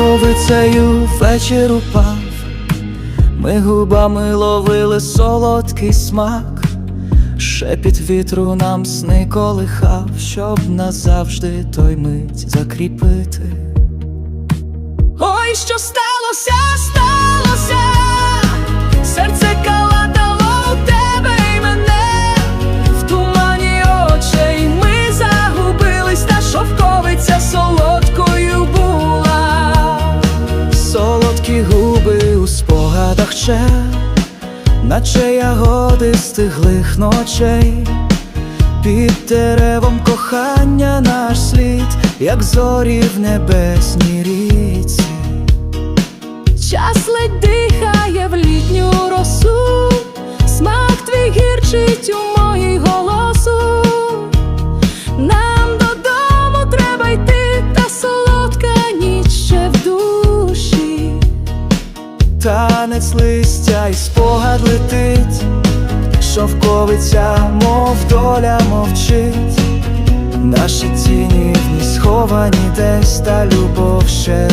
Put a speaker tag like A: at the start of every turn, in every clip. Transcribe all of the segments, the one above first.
A: шовковицею вечір упав, ми губами ловили солодкий смак, шепіт вітру нам сни колихав, щоб назавжди той мить закріпити. Ой, що сталося, сталося, спогадах ще, наче ягоди стиглих ночей. Під деревом кохання наш слід, як зорі в небесній ріці.
B: Час ледь дихає в літню росу, смак твій гірчить у моїй голосу.
A: Танець листя і спогад летить, шовковиця, мов доля мовчить, наші тіні в ній сховані десь, та любов ще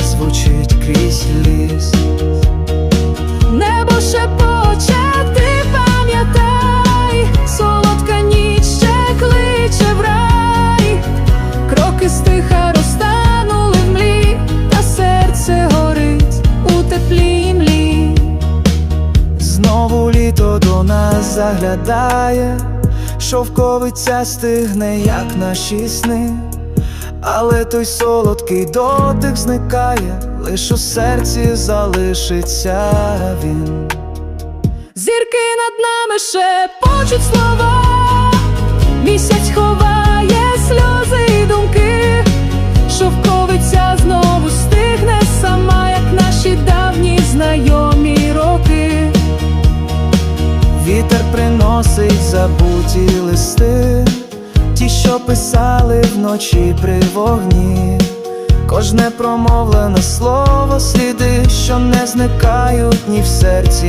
A: заглядає, шовковиця стигне, як наші сни, але той солодкий дотик зникає, лиш у серці залишиться він.
B: Зірки над нами шепочуть слова, місяць
A: Вітер приносить забуті листи, ті, що писали вночі при вогні. Кожне промовлене слово сліди, що не зникають ні в серці,